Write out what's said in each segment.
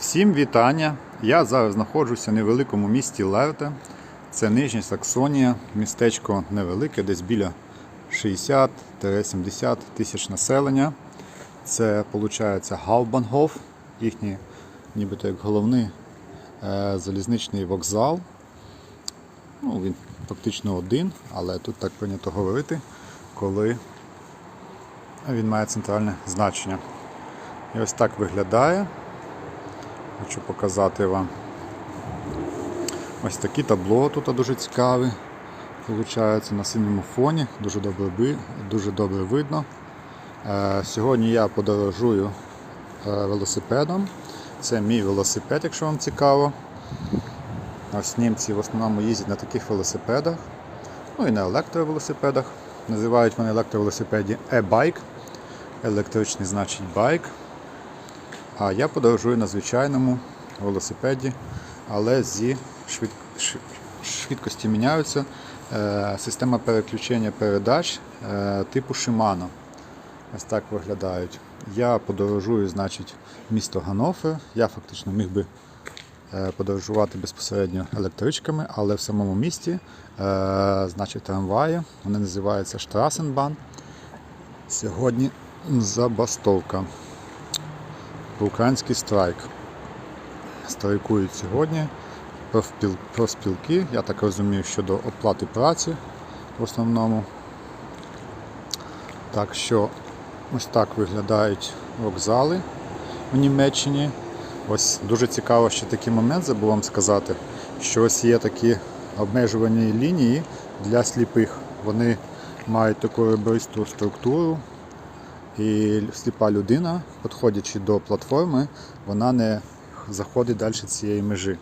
Всім вітання! Я зараз знаходжуся в невеликому місті Лерте. Це Нижня Саксонія, містечко невелике, десь біля 60-70 тисяч населення. Це виходить Галбангоф, їхній нібито як головний е, залізничний вокзал. Ну, він фактично один, але тут так прийнято говорити, коли він має центральне значення. І ось так виглядає. Хочу показати вам. Ось такі табло тут дуже цікаві. Получається на синьому фоні, дуже добре, дуже добре видно. Е, Сьогодні я подорожую е, велосипедом. Це мій велосипед, якщо вам цікаво. Ось німці в основному їздять на таких велосипедах, ну і на електровелосипедах. Називають вони електровелосипеді e-bike. Електричний значить байк. А я подорожую на звичайному велосипеді, але зі швид... швидкості міняються. Е, Система переключення передач е, типу Shimano. Ось так виглядають. Я подорожую, значить, місто Ганнофер. Я фактично міг би е, подорожувати безпосередньо електричками, але в самому місті, значить, трамваї. Вони називаються Штрасенбан. Сьогодні забастовка. Український страйк. Страйкують сьогодні профспіл- профспілки, я так розумію, щодо оплати праці в основному. Так що ось так виглядають вокзали в Німеччині. Ось дуже цікаво ще такий момент забув вам сказати, що ось є такі обмежувані лінії для сліпих. Вони мають таку ребристу структуру, і сліпа людина, підходячи до платформи, вона не заходить далі цієї межі.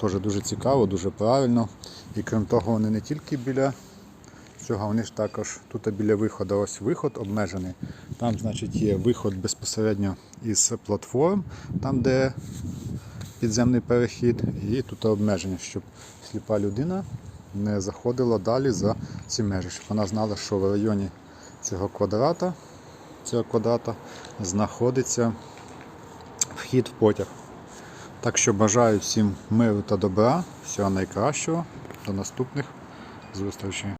Теж дуже цікаво, дуже правильно. І крім того, вони не тільки біля цього, вони ж також тут біля виходу. Ось виход обмежений. Там, значить, є виход безпосередньо із платформ, там, де підземний перехід, і тут обмеження, щоб сліпа людина не заходила далі за ці межі, щоб вона знала, що в районі цього квадрата цього квадрата знаходиться вхід в потяг. Так що бажаю всім миру та добра, всього найкращого. До наступних зустрічей.